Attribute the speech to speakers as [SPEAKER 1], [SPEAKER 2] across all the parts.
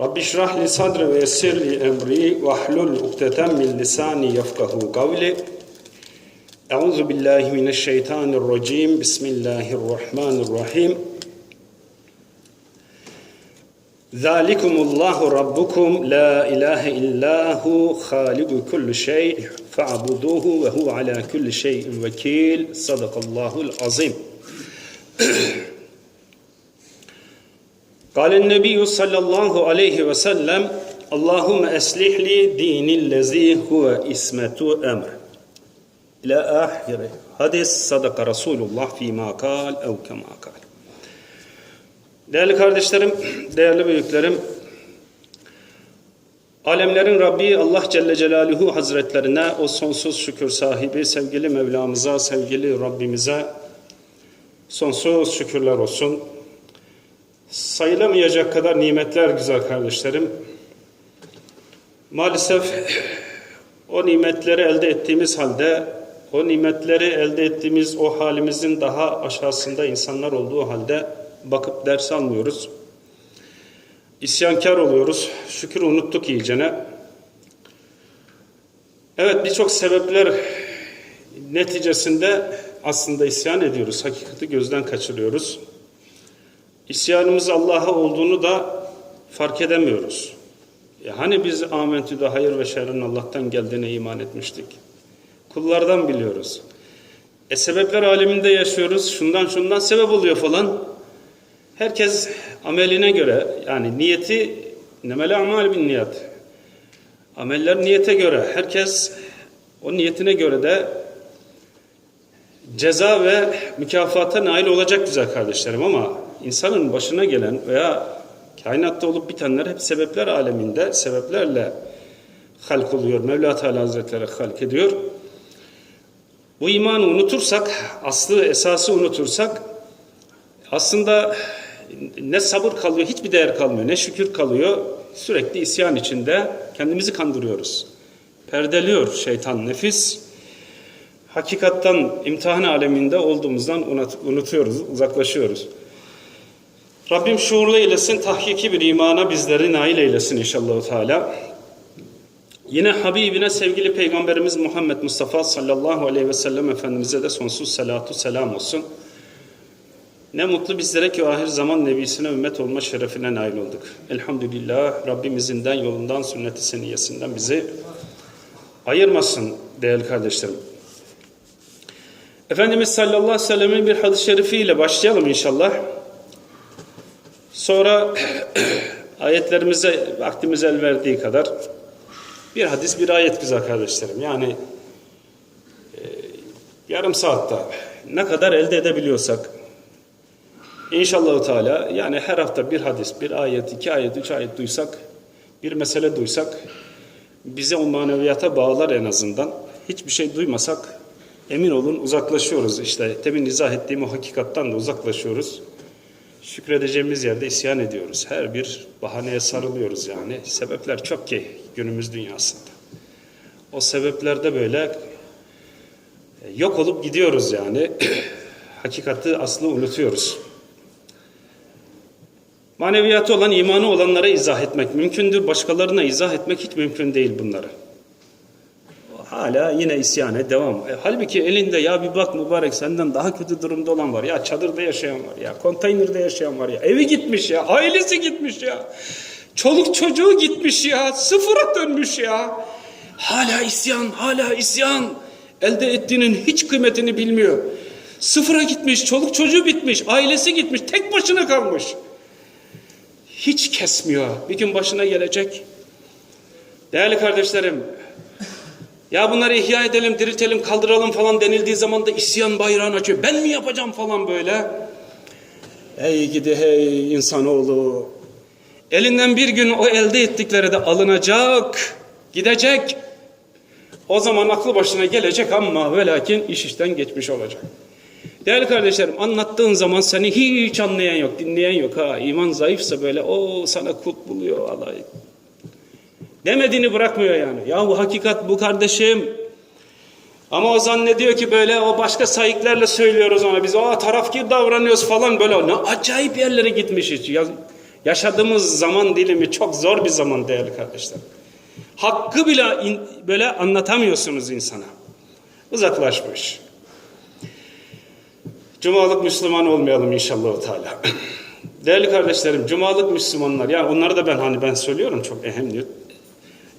[SPEAKER 1] Rabbi şrah li sadri ve yessirli emri ve ahlul ukdeten min lisani yefkahu kavli. Euzu billahi mineşşeytanirracim. Bismillahirrahmanirrahim. Zalikumullahu rabbukum la ilahe illahu haliku kulli şey fa'buduhu ve huve ala kulli şeyin vekil. Sadakallahul azim. Kalen nebiyyü sallallahu aleyhi ve sellem Allahümme eslihli dinillezi huve ismetu emr. İlâ ahire. Hadis sadaka Resulullah fîmâ kal ev kemâ kal. Değerli kardeşlerim, değerli büyüklerim, Alemlerin Rabbi Allah Celle Celaluhu Hazretlerine, o sonsuz şükür sahibi, sevgili Mevlamıza, sevgili Rabbimize sonsuz şükürler olsun. Sayılamayacak kadar nimetler güzel kardeşlerim. Maalesef o nimetleri elde ettiğimiz halde, o nimetleri elde ettiğimiz o halimizin daha aşağısında insanlar olduğu halde bakıp ders almıyoruz. İsyankar oluyoruz. Şükür unuttuk iyicene. Evet birçok sebepler neticesinde aslında isyan ediyoruz. Hakikati gözden kaçırıyoruz. İsyanımız Allah'a olduğunu da fark edemiyoruz. E hani biz amentüde hayır ve şerrin Allah'tan geldiğine iman etmiştik. Kullardan biliyoruz. E sebepler aleminde yaşıyoruz. Şundan şundan sebep oluyor falan. Herkes ameline göre yani niyeti nemele amal bin niyet. Ameller niyete göre. Herkes o niyetine göre de ceza ve mükafata nail olacak güzel kardeşlerim ama insanın başına gelen veya kainatta olup bitenler hep sebepler aleminde sebeplerle halk oluyor. Mevla Teala Hazretleri halk ediyor. Bu imanı unutursak, aslı esası unutursak aslında ne sabır kalıyor, hiçbir değer kalmıyor, ne şükür kalıyor. Sürekli isyan içinde kendimizi kandırıyoruz. Perdeliyor şeytan nefis. Hakikattan imtihan aleminde olduğumuzdan unutuyoruz, uzaklaşıyoruz. Rabbim şuurlu eylesin, tahkiki bir imana bizleri nail eylesin inşallah Teala. Yine Habibine sevgili Peygamberimiz Muhammed Mustafa sallallahu aleyhi ve sellem Efendimiz'e de sonsuz salatu selam olsun. Ne mutlu bizlere ki ahir zaman nebisine ümmet olma şerefine nail olduk. Elhamdülillah Rabbimizinden yolundan sünnet-i seniyesinden bizi ayırmasın değerli kardeşlerim. Efendimiz sallallahu aleyhi ve sellemin bir hadis-i şerifiyle başlayalım inşallah. Sonra ayetlerimize vaktimiz el verdiği kadar bir hadis bir ayet güzel kardeşlerim. Yani e, yarım saatte ne kadar elde edebiliyorsak inşallah Teala yani her hafta bir hadis, bir ayet, iki ayet, üç ayet duysak, bir mesele duysak bize o maneviyata bağlar en azından. Hiçbir şey duymasak emin olun uzaklaşıyoruz. İşte temin izah ettiğim o hakikattan da uzaklaşıyoruz. Şükredeceğimiz yerde isyan ediyoruz. Her bir bahaneye sarılıyoruz yani. Sebepler çok ki günümüz dünyasında. O sebeplerde böyle yok olup gidiyoruz yani. Hakikati aslı unutuyoruz. Maneviyatı olan, imanı olanlara izah etmek mümkündür. Başkalarına izah etmek hiç mümkün değil bunları. Hala yine isyane devam. E, halbuki elinde ya bir bak mübarek senden daha kötü durumda olan var. Ya çadırda yaşayan var ya, konteynerde yaşayan var ya, evi gitmiş ya, ailesi gitmiş ya. Çoluk çocuğu gitmiş ya, sıfıra dönmüş ya. Hala isyan, hala isyan. Elde ettiğinin hiç kıymetini bilmiyor. Sıfıra gitmiş, çoluk çocuğu bitmiş, ailesi gitmiş, tek başına kalmış. Hiç kesmiyor. Bir gün başına gelecek. Değerli kardeşlerim, ya bunları ihya edelim, diriltelim, kaldıralım falan denildiği zaman da isyan bayrağını açıyor. Ben mi yapacağım falan böyle. Ey gidi hey insanoğlu. Elinden bir gün o elde ettikleri de alınacak, gidecek. O zaman aklı başına gelecek ama ve lakin iş işten geçmiş olacak. Değerli kardeşlerim anlattığın zaman seni hiç anlayan yok, dinleyen yok. Ha iman zayıfsa böyle o sana kulp buluyor vallahi. Demediğini bırakmıyor yani. Ya bu hakikat bu kardeşim. Ama o zannediyor ki böyle o başka sayıklarla söylüyoruz ona. Biz o tarafkir davranıyoruz falan böyle. Ne acayip yerlere gitmiş hiç. Ya, yaşadığımız zaman dilimi çok zor bir zaman değerli kardeşler. Hakkı bile in- böyle anlatamıyorsunuz insana. Uzaklaşmış. Cumalık Müslüman olmayalım inşallah Teala. Değerli kardeşlerim, Cumalık Müslümanlar, ya onları da ben hani ben söylüyorum çok ehemmiyet.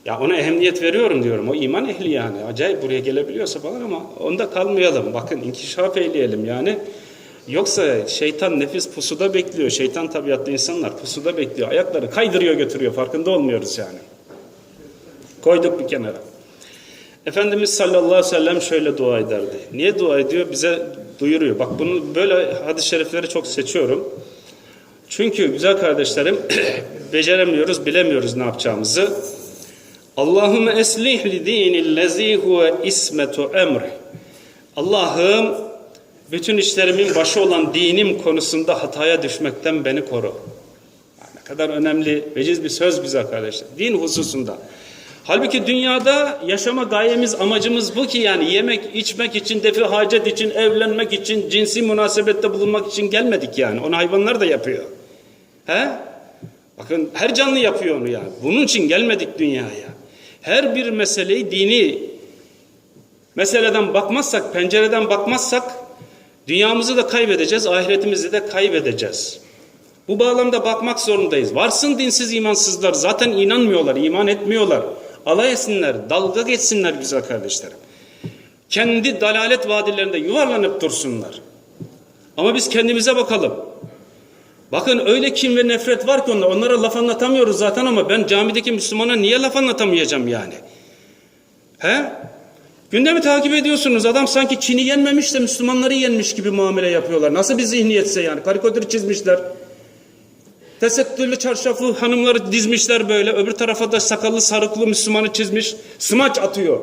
[SPEAKER 1] Ya ona ehemmiyet veriyorum diyorum. O iman ehli yani. Acayip buraya gelebiliyorsa falan ama onda kalmayalım. Bakın inkişaf eyleyelim yani. Yoksa şeytan nefis pusuda bekliyor. Şeytan tabiatlı insanlar pusuda bekliyor. Ayakları kaydırıyor götürüyor. Farkında olmuyoruz yani. Koyduk bir kenara. Efendimiz sallallahu aleyhi ve sellem şöyle dua ederdi. Niye dua ediyor? Bize duyuruyor. Bak bunu böyle hadis-i şerifleri çok seçiyorum. Çünkü güzel kardeşlerim beceremiyoruz, bilemiyoruz ne yapacağımızı. Allahümme eslih li dinillezi huve ismetu emri. Allah'ım bütün işlerimin başı olan dinim konusunda hataya düşmekten beni koru. Ne kadar önemli, veciz bir söz bize arkadaşlar. Din hususunda. Halbuki dünyada yaşama gayemiz, amacımız bu ki yani yemek, içmek için, defi hacet için, evlenmek için, cinsi münasebette bulunmak için gelmedik yani. Onu hayvanlar da yapıyor. He? Bakın her canlı yapıyor onu yani. Bunun için gelmedik dünyaya. Her bir meseleyi dini meseleden bakmazsak, pencereden bakmazsak dünyamızı da kaybedeceğiz, ahiretimizi de kaybedeceğiz. Bu bağlamda bakmak zorundayız. Varsın dinsiz imansızlar zaten inanmıyorlar, iman etmiyorlar. Alay etsinler, dalga geçsinler güzel kardeşlerim. Kendi dalalet vadilerinde yuvarlanıp dursunlar. Ama biz kendimize bakalım. Bakın öyle kim ve nefret var ki onlar. Onlara laf anlatamıyoruz zaten ama ben camideki Müslümana niye laf anlatamayacağım yani? He? Gündemi takip ediyorsunuz. Adam sanki Çin'i yenmemiş de Müslümanları yenmiş gibi muamele yapıyorlar. Nasıl bir zihniyetse yani? Karikatür çizmişler. Tesettürlü çarşaflı hanımları dizmişler böyle. Öbür tarafa da sakallı sarıklı Müslümanı çizmiş. Smaç atıyor.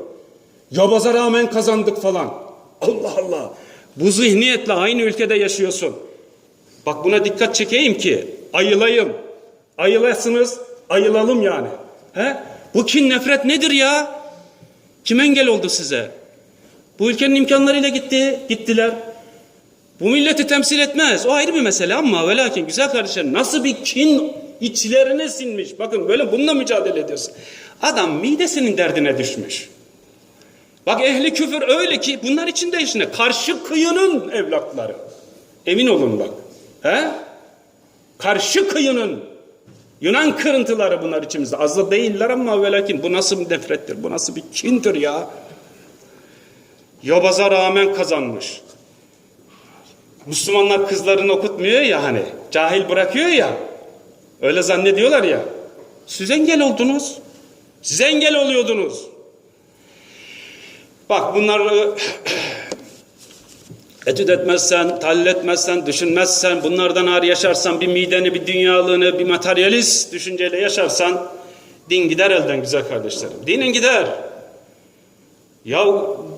[SPEAKER 1] Yabaza rağmen kazandık falan. Allah Allah. Bu zihniyetle aynı ülkede yaşıyorsun. Bak buna dikkat çekeyim ki ayılayım. Ayılasınız, ayılalım yani. He? Bu kin nefret nedir ya? Kim engel oldu size? Bu ülkenin imkanlarıyla gitti, gittiler. Bu milleti temsil etmez. O ayrı bir mesele ama ve lakin güzel kardeşlerim nasıl bir kin içlerine sinmiş. Bakın böyle bununla mücadele ediyorsun. Adam midesinin derdine düşmüş. Bak ehli küfür öyle ki bunlar içinde işine karşı kıyının evlatları. Emin olun bak. He? Karşı kıyının Yunan kırıntıları bunlar içimizde. Az da değiller ama ve lakin bu nasıl bir nefrettir? Bu nasıl bir kindir ya? Yobaza rağmen kazanmış. Müslümanlar kızlarını okutmuyor ya hani. Cahil bırakıyor ya. Öyle zannediyorlar ya. Siz engel oldunuz. Siz engel oluyordunuz. Bak bunları etüt etmezsen, tahlil etmezsen, düşünmezsen, bunlardan ağır yaşarsan, bir mideni, bir dünyalığını, bir materyalist düşünceyle yaşarsan, din gider elden güzel kardeşlerim. Dinin gider. Ya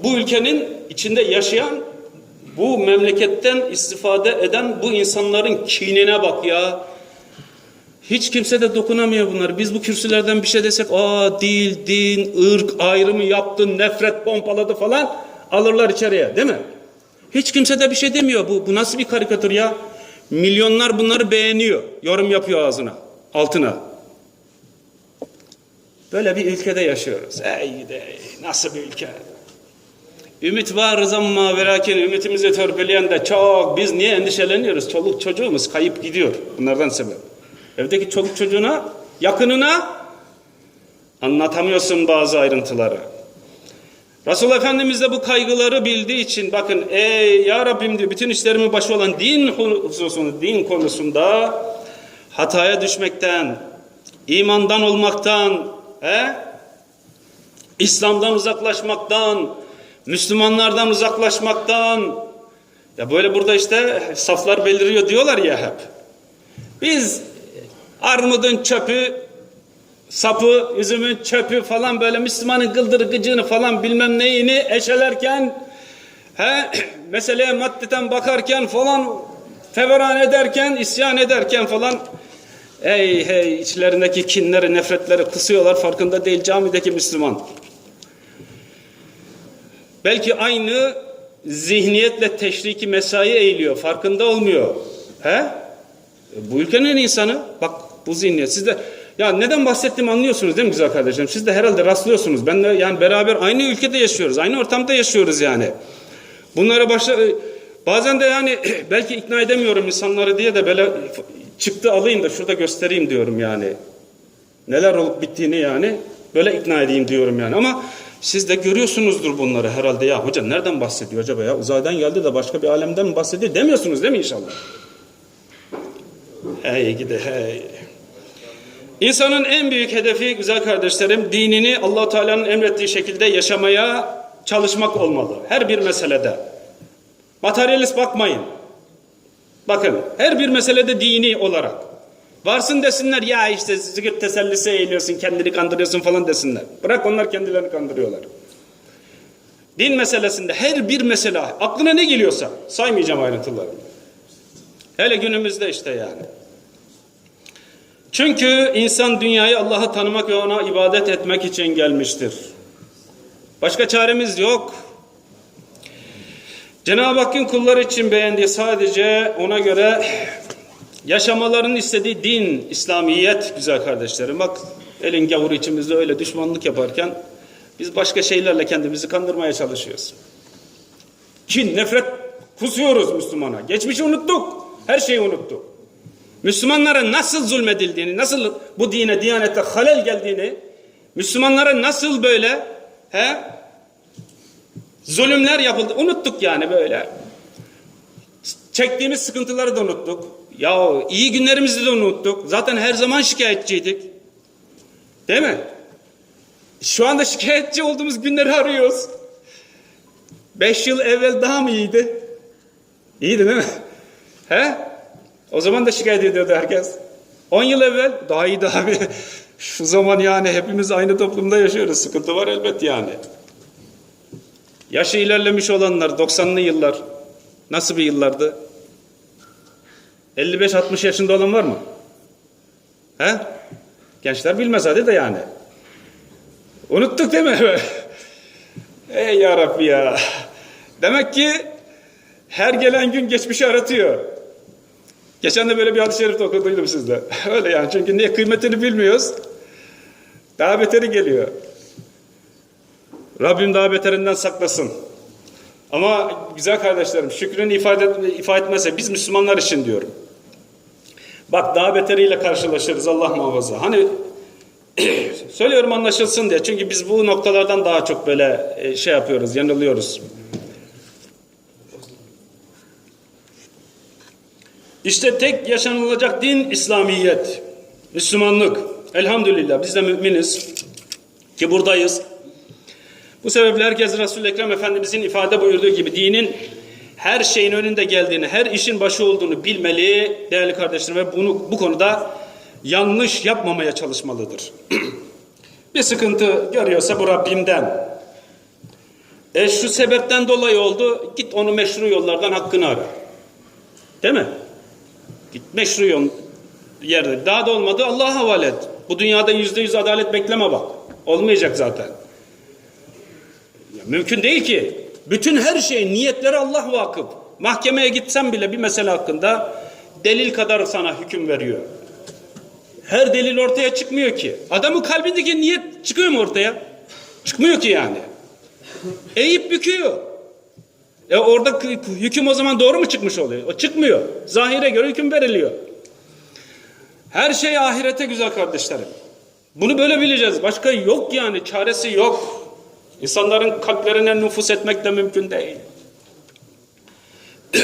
[SPEAKER 1] bu ülkenin içinde yaşayan, bu memleketten istifade eden bu insanların kinine bak ya. Hiç kimse de dokunamıyor bunlar. Biz bu kürsülerden bir şey desek, aa dil, din, ırk ayrımı yaptın, nefret pompaladı falan alırlar içeriye değil mi? Hiç kimse de bir şey demiyor. Bu, bu nasıl bir karikatür ya? Milyonlar bunları beğeniyor. Yorum yapıyor ağzına, altına. Böyle bir ülkede yaşıyoruz. Ey de nasıl bir ülke? Ümit varız ama ve lakin ümitimizi törpüleyen de çok. Biz niye endişeleniyoruz? Çoluk çocuğumuz kayıp gidiyor. Bunlardan sebep. Evdeki çoluk çocuğuna, yakınına anlatamıyorsun bazı ayrıntıları. Resul Efendimiz de bu kaygıları bildiği için bakın ey ya Rabbim diyor bütün işlerimin başı olan din hususunda, din konusunda hataya düşmekten, imandan olmaktan, he? İslam'dan uzaklaşmaktan, Müslümanlardan uzaklaşmaktan ya böyle burada işte saflar beliriyor diyorlar ya hep. Biz Armudun çöpü, sapı, üzümün çöpü falan böyle Müslümanın gıcığını falan bilmem neyini eşelerken he, meseleye maddeten bakarken falan feveran ederken, isyan ederken falan ey hey içlerindeki kinleri, nefretleri kusuyorlar farkında değil camideki Müslüman. Belki aynı zihniyetle teşriki mesai eğiliyor. Farkında olmuyor. He? E, Bu ülkenin insanı. Bak bu zihniyet. Siz de ya neden bahsettiğimi anlıyorsunuz değil mi güzel kardeşlerim? Siz de herhalde rastlıyorsunuz. Ben de yani beraber aynı ülkede yaşıyoruz. Aynı ortamda yaşıyoruz yani. Bunlara başla e, bazen de yani belki ikna edemiyorum insanları diye de böyle çıktı alayım da şurada göstereyim diyorum yani. Neler olup bittiğini yani böyle ikna edeyim diyorum yani. Ama siz de görüyorsunuzdur bunları herhalde. Ya hoca nereden bahsediyor acaba ya? Uzaydan geldi de başka bir alemden mi bahsediyor demiyorsunuz değil mi inşallah? Hey gidi hey. İnsanın en büyük hedefi güzel kardeşlerim dinini allah Teala'nın emrettiği şekilde yaşamaya çalışmak olmalı. Her bir meselede. Materyalist bakmayın. Bakın her bir meselede dini olarak. Varsın desinler ya işte zikir tesellisi eğiliyorsun kendini kandırıyorsun falan desinler. Bırak onlar kendilerini kandırıyorlar. Din meselesinde her bir mesele aklına ne geliyorsa saymayacağım ayrıntılarını. Hele günümüzde işte yani. Çünkü insan dünyayı Allah'ı tanımak ve ona ibadet etmek için gelmiştir. Başka çaremiz yok. Cenab-ı Hakk'ın kulları için beğendiği sadece ona göre yaşamalarını istediği din, İslamiyet güzel kardeşlerim. Bak elin gavuru içimizde öyle düşmanlık yaparken biz başka şeylerle kendimizi kandırmaya çalışıyoruz. Kin, nefret kusuyoruz Müslümana. Geçmişi unuttuk. Her şeyi unuttuk. Müslümanlara nasıl zulmedildiğini, nasıl bu dine, diyanete halel geldiğini, Müslümanlara nasıl böyle he, zulümler yapıldı. Unuttuk yani böyle. Çektiğimiz sıkıntıları da unuttuk. Ya iyi günlerimizi de unuttuk. Zaten her zaman şikayetçiydik. Değil mi? Şu anda şikayetçi olduğumuz günleri arıyoruz. Beş yıl evvel daha mı iyiydi? İyiydi değil mi? He? O zaman da şikayet ediyordu herkes. 10 yıl evvel daha iyiydi abi. Şu zaman yani hepimiz aynı toplumda yaşıyoruz. Sıkıntı var elbet yani. Yaşı ilerlemiş olanlar 90'lı yıllar nasıl bir yıllardı? 55-60 yaşında olan var mı? He? Gençler bilmez hadi de yani. Unuttuk değil mi? Ey ya Rabbi ya. Demek ki her gelen gün geçmişi aratıyor. Geçen de böyle bir hadis-i şerif okuduydum sizde. Öyle yani çünkü niye kıymetini bilmiyoruz. Daha beteri geliyor. Rabbim daha beterinden saklasın. Ama güzel kardeşlerim şükrünü ifade, ifade etmezse biz Müslümanlar için diyorum. Bak daha beteriyle karşılaşırız Allah muhafaza. Hani söylüyorum anlaşılsın diye. Çünkü biz bu noktalardan daha çok böyle e, şey yapıyoruz, yanılıyoruz. İşte tek yaşanılacak din İslamiyet, Müslümanlık. Elhamdülillah biz de müminiz ki buradayız. Bu sebeple herkes Resul-i Ekrem Efendimizin ifade buyurduğu gibi dinin her şeyin önünde geldiğini, her işin başı olduğunu bilmeli değerli kardeşlerim ve bunu bu konuda yanlış yapmamaya çalışmalıdır. bir sıkıntı görüyorsa bu Rabbimden. E şu sebepten dolayı oldu. Git onu meşru yollardan hakkını ara. Değil mi? Git meşru yol yerde. Daha da olmadı Allah'a havale et. Bu dünyada yüzde yüz adalet bekleme bak. Olmayacak zaten. Ya mümkün değil ki. Bütün her şey niyetleri Allah vakıf. Mahkemeye gitsen bile bir mesele hakkında delil kadar sana hüküm veriyor. Her delil ortaya çıkmıyor ki. Adamın kalbindeki niyet çıkıyor mu ortaya? Çıkmıyor ki yani. Eğip büküyor. E orada hüküm o zaman doğru mu çıkmış oluyor? O çıkmıyor. Zahire göre hüküm veriliyor. Her şey ahirete güzel kardeşlerim. Bunu böyle bileceğiz. Başka yok yani. Çaresi yok. İnsanların kalplerine nüfus etmek de mümkün değil.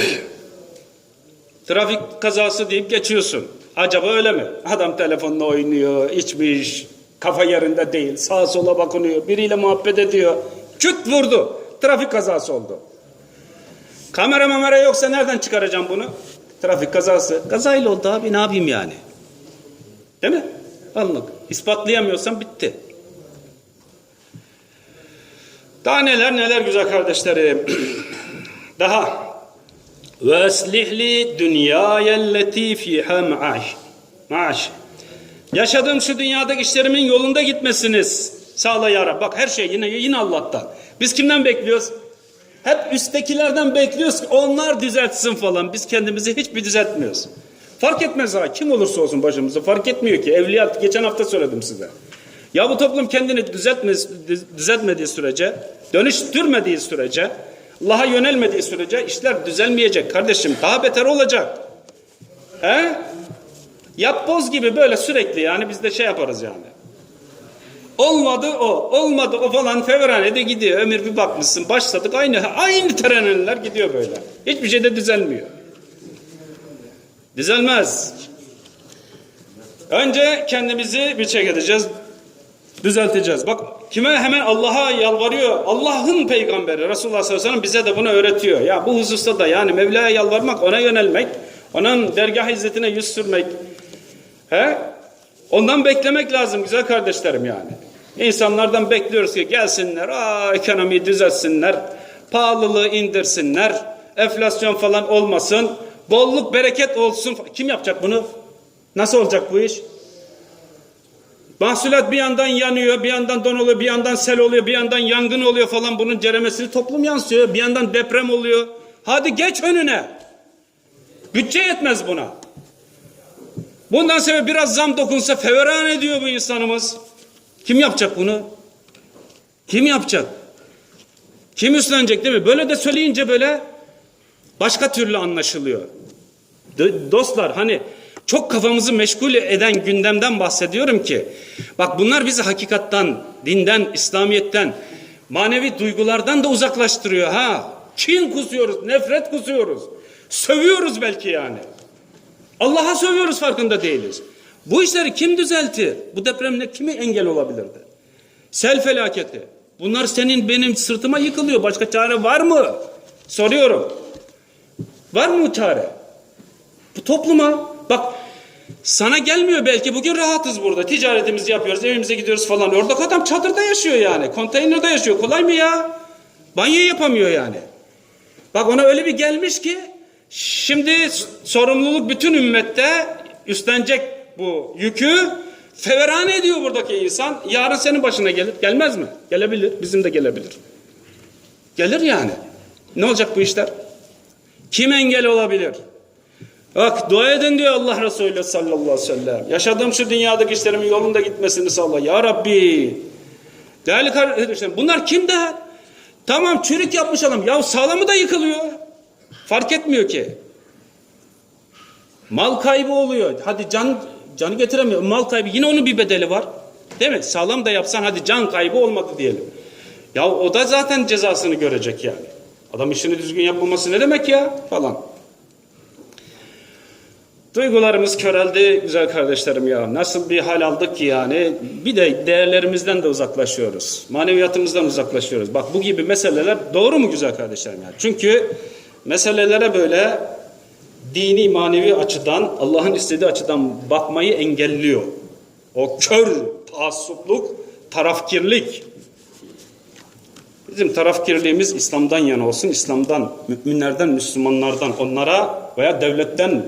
[SPEAKER 1] Trafik kazası deyip geçiyorsun. Acaba öyle mi? Adam telefonla oynuyor, içmiş, kafa yerinde değil, sağa sola bakınıyor, biriyle muhabbet ediyor. Küt vurdu. Trafik kazası oldu. Kamera mamera yoksa nereden çıkaracağım bunu? Trafik kazası. Kazayla oldu abi ne yapayım yani? Değil mi? Anlık. İspatlayamıyorsan bitti. Daha neler neler güzel kardeşlerim. Daha. Ve eslihli dünyayelleti fiha maaş. Maaş. Yaşadığım şu dünyadaki işlerimin yolunda gitmesiniz. Sağla ya Rab. Bak her şey yine yine Allah'tan. Biz kimden bekliyoruz? Hep üsttekilerden bekliyoruz ki onlar düzeltsin falan. Biz kendimizi hiçbir düzeltmiyoruz. Fark etmez ha. Kim olursa olsun başımızda fark etmiyor ki. Evliya geçen hafta söyledim size. Ya bu toplum kendini düzeltmez, düzeltmediği sürece, dönüştürmediği sürece, Allah'a yönelmediği sürece işler düzelmeyecek kardeşim. Daha beter olacak. He? Yap boz gibi böyle sürekli yani biz de şey yaparız yani. Olmadı o, olmadı o falan fevranede gidiyor. Ömür bir bakmışsın başladık aynı aynı tereneler gidiyor böyle. Hiçbir şey de düzelmiyor. Düzelmez. Önce kendimizi bir çek edeceğiz. Düzelteceğiz. Bak kime hemen Allah'a yalvarıyor. Allah'ın peygamberi Resulullah sallallahu aleyhi ve sellem bize de bunu öğretiyor. Ya bu hususta da yani Mevla'ya yalvarmak, ona yönelmek, onun dergah izzetine yüz sürmek. He? Ondan beklemek lazım güzel kardeşlerim yani. İnsanlardan bekliyoruz ki gelsinler, aa, ekonomiyi düzeltsinler, pahalılığı indirsinler, enflasyon falan olmasın, bolluk bereket olsun. Kim yapacak bunu? Nasıl olacak bu iş? Mahsulat bir yandan yanıyor, bir yandan don oluyor, bir yandan sel oluyor, bir yandan yangın oluyor falan. Bunun ceremesini toplum yansıyor. Bir yandan deprem oluyor. Hadi geç önüne. Bütçe yetmez buna. Bundan sonra biraz zam dokunsa feveran ediyor bu insanımız. Kim yapacak bunu? Kim yapacak? Kim üstlenecek değil mi? Böyle de söyleyince böyle başka türlü anlaşılıyor. Dostlar hani çok kafamızı meşgul eden gündemden bahsediyorum ki bak bunlar bizi hakikattan, dinden, İslamiyet'ten, manevi duygulardan da uzaklaştırıyor ha. Kin kusuyoruz, nefret kusuyoruz. Sövüyoruz belki yani. Allah'a sövüyoruz farkında değiliz. Bu işleri kim düzeltir? Bu depremle kimi engel olabilirdi? Sel felaketi. Bunlar senin benim sırtıma yıkılıyor. Başka çare var mı? Soruyorum. Var mı çare? Bu topluma bak sana gelmiyor belki bugün rahatız burada. Ticaretimizi yapıyoruz, evimize gidiyoruz falan. Orada adam çadırda yaşıyor yani. Konteynerde yaşıyor. Kolay mı ya? Banyo yapamıyor yani. Bak ona öyle bir gelmiş ki şimdi sorumluluk bütün ümmette üstlenecek bu yükü feveran ediyor buradaki insan. Yarın senin başına gelir. Gelmez mi? Gelebilir. Bizim de gelebilir. Gelir yani. Ne olacak bu işler? Kim engel olabilir? Bak dua edin diyor Allah Resulü sallallahu aleyhi ve sellem. Yaşadığım şu dünyadaki işlerimin yolunda gitmesini sağla. Ya Rabbi. Değerli kardeşlerim bunlar kim der? Tamam çürük yapmış adam. Ya sağlamı da yıkılıyor. Fark etmiyor ki. Mal kaybı oluyor. Hadi can canı getiremiyor. Mal kaybı yine onun bir bedeli var. Değil mi? Sağlam da yapsan hadi can kaybı olmadı diyelim. Ya o da zaten cezasını görecek yani. Adam işini düzgün yapmaması ne demek ya falan. Duygularımız köreldi güzel kardeşlerim ya. Nasıl bir hal aldık ki yani. Bir de değerlerimizden de uzaklaşıyoruz. Maneviyatımızdan uzaklaşıyoruz. Bak bu gibi meseleler doğru mu güzel kardeşlerim ya? Çünkü meselelere böyle dini manevi açıdan Allah'ın istediği açıdan bakmayı engelliyor. O kör taassupluk, tarafkirlik. Bizim tarafkirliğimiz İslam'dan yana olsun. İslam'dan, müminlerden, Müslümanlardan, onlara veya devletten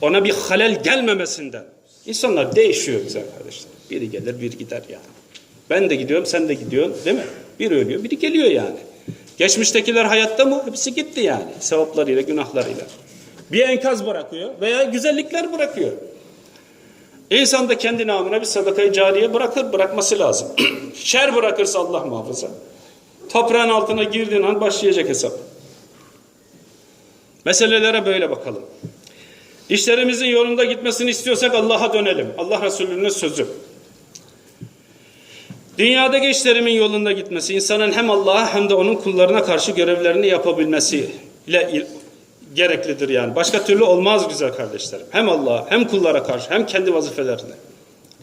[SPEAKER 1] ona bir halel gelmemesinden. İnsanlar değişiyor güzel kardeşler. Biri gelir, biri gider yani. Ben de gidiyorum, sen de gidiyorsun değil mi? Biri ölüyor, biri geliyor yani. Geçmiştekiler hayatta mı? Hepsi gitti yani. Sevaplarıyla, günahlarıyla. Bir enkaz bırakıyor veya güzellikler bırakıyor. İnsan da kendi namına bir sadakayı cariye bırakır, bırakması lazım. Şer bırakırsa Allah muhafaza. Toprağın altına girdiğin an başlayacak hesap. Meselelere böyle bakalım. İşlerimizin yolunda gitmesini istiyorsak Allah'a dönelim. Allah Resulü'nün sözü. Dünyadaki işlerimin yolunda gitmesi insanın hem Allah'a hem de onun kullarına karşı görevlerini yapabilmesi ile gereklidir yani. Başka türlü olmaz güzel kardeşlerim. Hem Allah'a hem kullara karşı hem kendi vazifelerini.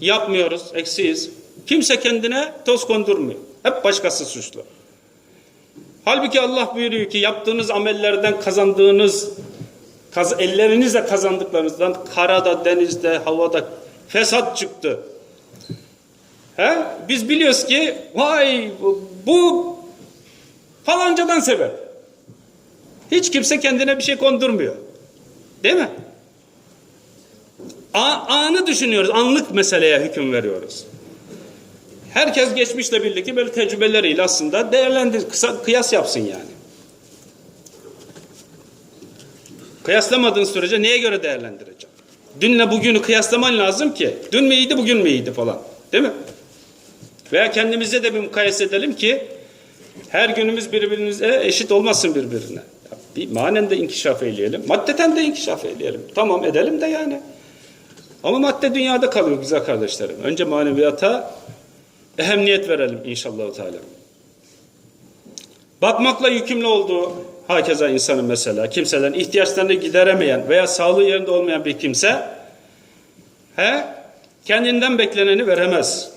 [SPEAKER 1] Yapmıyoruz, eksiyiz. Kimse kendine toz kondurmuyor. Hep başkası suçlu. Halbuki Allah buyuruyor ki yaptığınız amellerden kazandığınız Kaz ellerinizle kazandıklarınızdan karada, denizde, havada fesat çıktı. He? Biz biliyoruz ki vay bu, falancadan sebep. Hiç kimse kendine bir şey kondurmuyor. Değil mi? A, anı düşünüyoruz. Anlık meseleye hüküm veriyoruz. Herkes geçmişle birlikte böyle tecrübeleriyle aslında değerlendir, kısa, kıyas yapsın yani. Kıyaslamadığın sürece neye göre değerlendireceksin? Dünle bugünü kıyaslaman lazım ki. Dün mü iyiydi bugün mü iyiydi falan. Değil mi? Veya kendimize de bir mukayese edelim ki her günümüz birbirimize eşit olmasın birbirine. Bir manen de inkişaf eyleyelim. Maddeten de inkişaf eyleyelim. Tamam edelim de yani. Ama madde dünyada kalıyor güzel kardeşlerim. Önce maneviyata ehemmiyet verelim inşallah Teala. Bakmakla yükümlü olduğu hakeza insanın mesela kimselerin ihtiyaçlarını gideremeyen veya sağlığı yerinde olmayan bir kimse he, kendinden bekleneni veremez.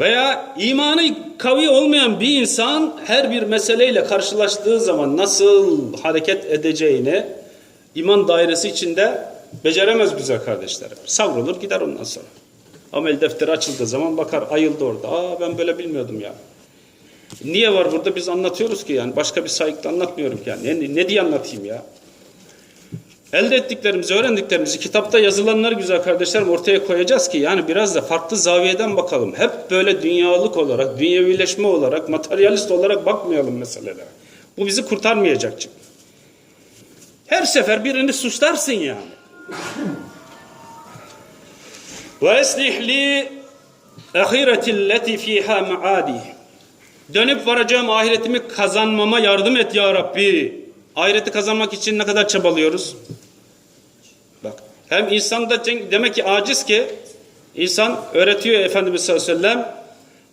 [SPEAKER 1] Veya imanı kavi olmayan bir insan her bir meseleyle karşılaştığı zaman nasıl hareket edeceğini iman dairesi içinde beceremez güzel kardeşlerim. Savrulur gider ondan sonra. Amel defteri açıldığı zaman bakar ayıldı orada. Aa ben böyle bilmiyordum ya. Niye var burada biz anlatıyoruz ki yani başka bir sayıkla anlatmıyorum ki yani. Ne, ne diye anlatayım ya? Elde ettiklerimizi, öğrendiklerimizi, kitapta yazılanları güzel kardeşlerim ortaya koyacağız ki yani biraz da farklı zaviyeden bakalım. Hep böyle dünyalık olarak, dünyevileşme olarak, materyalist olarak bakmayalım meselelere. Bu bizi kurtarmayacak çünkü. Her sefer birini suçlarsın yani. Ve eslih li ahiretilleti fiha maadi. Dönüp varacağım ahiretimi kazanmama yardım et ya Rabbi. Ahireti kazanmak için ne kadar çabalıyoruz? Bak hem insan da demek ki aciz ki insan öğretiyor Efendimiz sallallahu aleyhi ve sellem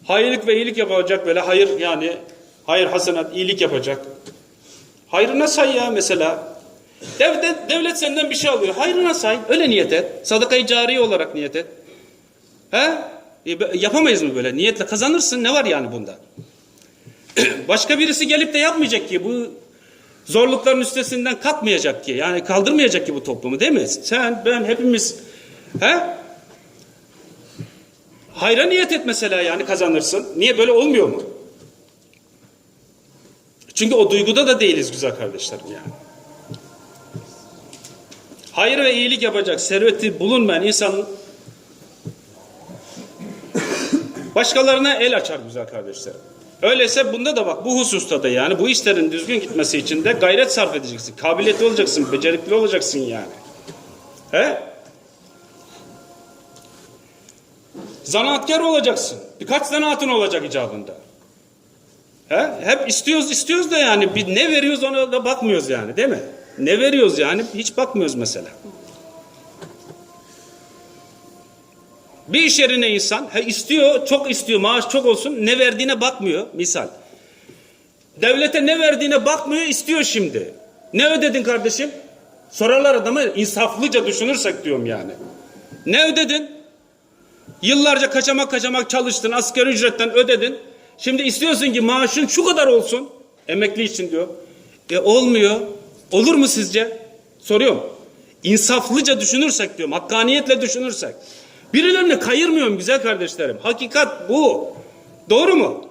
[SPEAKER 1] hayırlık ve iyilik yapacak böyle hayır yani hayır hasenat iyilik yapacak. Hayrına say ya mesela. Devlet, devlet senden bir şey alıyor. Hayrına say. Öyle niyet et. Sadakayı cari olarak niyet et. He? E, yapamayız mı böyle? Niyetle kazanırsın. Ne var yani bunda? Başka birisi gelip de yapmayacak ki. Bu zorlukların üstesinden kalkmayacak ki. Yani kaldırmayacak ki bu toplumu değil mi? Sen, ben, hepimiz he? Hayra niyet et mesela yani kazanırsın. Niye böyle olmuyor mu? Çünkü o duyguda da değiliz güzel kardeşlerim yani. Hayır ve iyilik yapacak serveti bulunmayan insanın başkalarına el açar güzel kardeşlerim. Öyleyse bunda da bak bu hususta da yani bu işlerin düzgün gitmesi için de gayret sarf edeceksin. Kabiliyetli olacaksın, becerikli olacaksın yani. He? Zanaatkar olacaksın. Birkaç zanaatın olacak icabında. He? Hep istiyoruz istiyoruz da yani bir ne veriyoruz ona da bakmıyoruz yani değil mi? Ne veriyoruz yani hiç bakmıyoruz mesela. Bir iş yerine insan he, istiyor, çok istiyor, maaş çok olsun ne verdiğine bakmıyor misal. Devlete ne verdiğine bakmıyor, istiyor şimdi. Ne ödedin kardeşim? Sorarlar adama insaflıca düşünürsek diyorum yani. Ne ödedin? Yıllarca kaçamak kaçamak çalıştın, asgari ücretten ödedin. Şimdi istiyorsun ki maaşın şu kadar olsun. Emekli için diyor. E olmuyor. Olur mu sizce? Soruyorum. İnsaflıca düşünürsek diyorum. Hakkaniyetle düşünürsek. Birilerini kayırmıyorum güzel kardeşlerim. Hakikat bu. Doğru mu?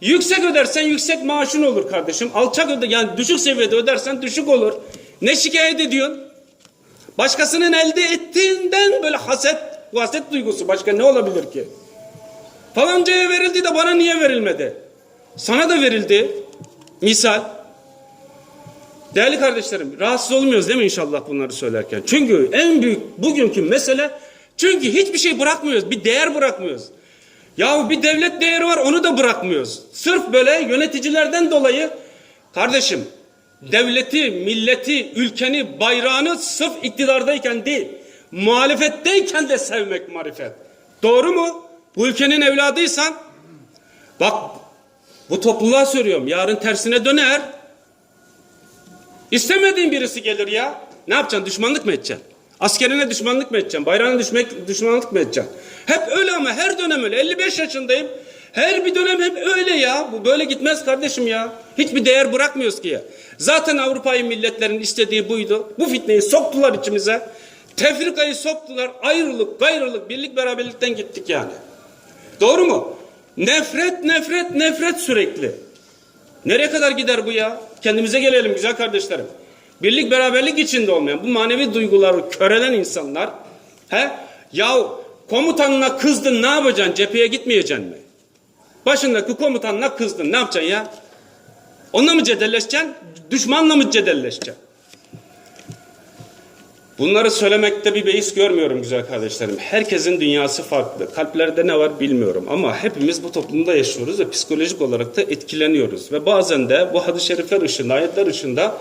[SPEAKER 1] Yüksek ödersen yüksek maaşın olur kardeşim. Alçak öde yani düşük seviyede ödersen düşük olur. Ne şikayet ediyorsun? Başkasının elde ettiğinden böyle haset, haset duygusu başka ne olabilir ki? Falancaya verildi de bana niye verilmedi? Sana da verildi. Misal. Değerli kardeşlerim rahatsız olmuyoruz değil mi inşallah bunları söylerken? Çünkü en büyük bugünkü mesele çünkü hiçbir şey bırakmıyoruz. Bir değer bırakmıyoruz. Ya bir devlet değeri var onu da bırakmıyoruz. Sırf böyle yöneticilerden dolayı kardeşim devleti, milleti, ülkeni, bayrağını sırf iktidardayken değil muhalefetteyken de sevmek marifet. Doğru mu? Bu ülkenin evladıysan bak bu topluluğa söylüyorum yarın tersine döner. İstemediğin birisi gelir ya. Ne yapacaksın? Düşmanlık mı edeceksin? Askerine düşmanlık mı edeceksin? Bayrağına düşmek, düşmanlık mı edeceksin? Hep öyle ama her dönem öyle. 55 yaşındayım. Her bir dönem hep öyle ya. Bu böyle gitmez kardeşim ya. Hiçbir değer bırakmıyoruz ki ya. Zaten Avrupa'yı milletlerin istediği buydu. Bu fitneyi soktular içimize. Tefrikayı soktular. Ayrılık, gayrılık, birlik beraberlikten gittik yani. Doğru mu? Nefret, nefret, nefret sürekli. Nereye kadar gider bu ya? Kendimize gelelim güzel kardeşlerim. Birlik beraberlik içinde olmayan bu manevi duyguları körelen insanlar he? Ya komutanına kızdın ne yapacaksın? Cepheye gitmeyeceksin mi? Başındaki komutanına kızdın ne yapacaksın ya? Onunla mı cedelleşeceksin? Düşmanla mı cedelleşeceksin? Bunları söylemekte bir beis görmüyorum güzel kardeşlerim. Herkesin dünyası farklı. Kalplerde ne var bilmiyorum ama hepimiz bu toplumda yaşıyoruz ve psikolojik olarak da etkileniyoruz. Ve bazen de bu hadis-i şerifler ışığında, ayetler ışığında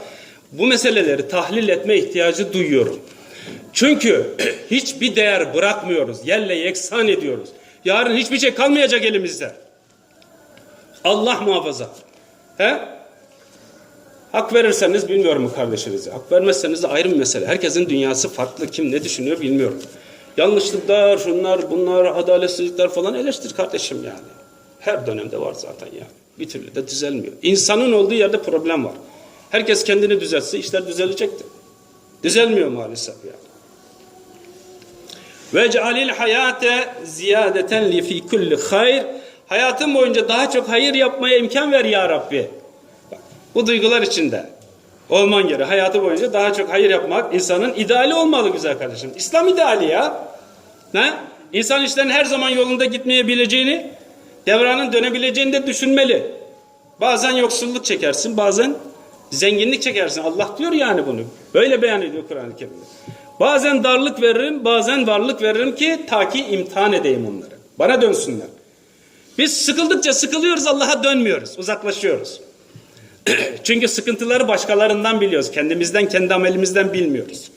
[SPEAKER 1] bu meseleleri tahlil etme ihtiyacı duyuyorum. Çünkü hiçbir değer bırakmıyoruz. Yerle yeksan ediyoruz. Yarın hiçbir şey kalmayacak elimizde. Allah muhafaza. He? Hak verirseniz bilmiyorum bu kardeşinize. Hak vermezseniz de ayrı bir mesele. Herkesin dünyası farklı. Kim ne düşünüyor bilmiyorum. Yanlışlıklar, şunlar, bunlar, adaletsizlikler falan eleştir kardeşim yani. Her dönemde var zaten ya. Bir türlü de düzelmiyor. İnsanın olduğu yerde problem var. Herkes kendini düzeltse işler düzelecekti. Düzelmiyor maalesef yani. Ve cealil hayate ziyadeten li fi kulli hayr. Hayatın boyunca daha çok hayır yapmaya imkan ver ya Rabbi. Bak, bu duygular içinde olman gerekiyor. Hayatı boyunca daha çok hayır yapmak insanın ideali olmalı güzel kardeşim. İslam ideali ya. Ne? İnsan işlerin her zaman yolunda gitmeyebileceğini, devranın dönebileceğini de düşünmeli. Bazen yoksulluk çekersin, bazen zenginlik çekersin. Allah diyor yani bunu. Böyle beyan ediyor Kur'an-ı Kerim'de. Bazen darlık veririm, bazen varlık veririm ki ta ki imtihan edeyim onları. Bana dönsünler. Biz sıkıldıkça sıkılıyoruz, Allah'a dönmüyoruz, uzaklaşıyoruz. Çünkü sıkıntıları başkalarından biliyoruz. Kendimizden, kendi amelimizden bilmiyoruz.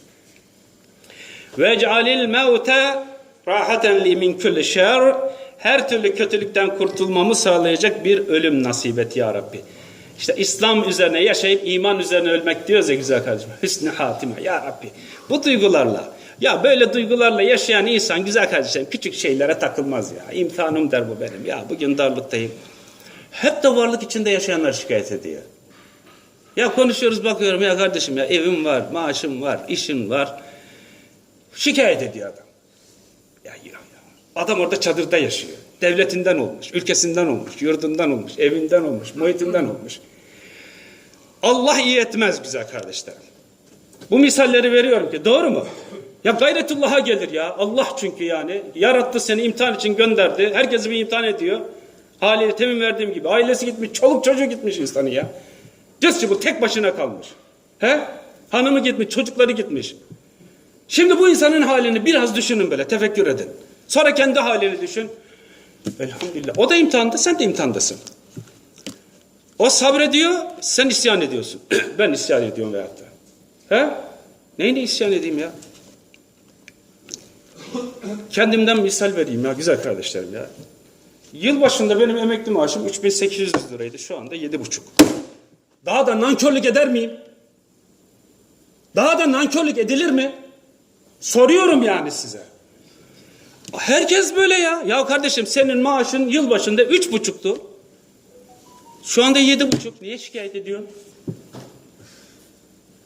[SPEAKER 1] Ve cealil mevte rahaten li min kulli şer. Her türlü kötülükten kurtulmamı sağlayacak bir ölüm nasip et ya Rabbi. İşte İslam üzerine yaşayıp iman üzerine ölmek diyoruz ya güzel kardeşim. Hüsnü hatime ya Rabbi. Bu duygularla ya böyle duygularla yaşayan insan güzel kardeşlerim küçük şeylere takılmaz ya. İmtihanım der bu benim. Ya bugün darlıktayım. Hep de varlık içinde yaşayanlar şikayet ediyor. Ya konuşuyoruz bakıyorum ya kardeşim ya evim var, maaşım var, işim var. Şikayet ediyor adam. Ya, ya. Adam orada çadırda yaşıyor. Devletinden olmuş, ülkesinden olmuş, yurdundan olmuş, evinden olmuş, muhitinden olmuş. Allah iyi etmez güzel kardeşlerim. Bu misalleri veriyorum ki doğru mu? Ya gayretullah'a gelir ya. Allah çünkü yani. Yarattı seni imtihan için gönderdi. Herkesi bir imtihan ediyor. Haliyle temin verdiğim gibi. Ailesi gitmiş, çoluk çocuğu gitmiş insanı ya. Cız bu tek başına kalmış. He? Hanımı gitmiş, çocukları gitmiş. Şimdi bu insanın halini biraz düşünün böyle, tefekkür edin. Sonra kendi halini düşün. Elhamdülillah. O da imtihanda, sen de imtihandasın. O sabrediyor, sen isyan ediyorsun. ben isyan ediyorum veyahut da. He? Neyine isyan edeyim ya? Kendimden misal vereyim ya güzel kardeşlerim ya. Yıl başında benim emekli maaşım 3800 liraydı. Şu anda 7,5. Daha da nankörlük eder miyim? Daha da nankörlük edilir mi? Soruyorum yani size. Herkes böyle ya. Ya kardeşim senin maaşın yıl başında üç buçuktu. Şu anda yedi buçuk. Niye şikayet ediyor?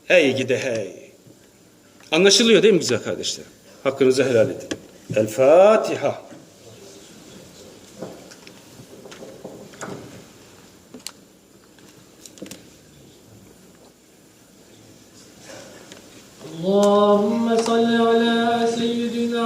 [SPEAKER 1] Hey gide hey. Anlaşılıyor değil mi güzel kardeşler? Hakkınızı helal edin. El Fatiha. Allahümme salli ala seyyidina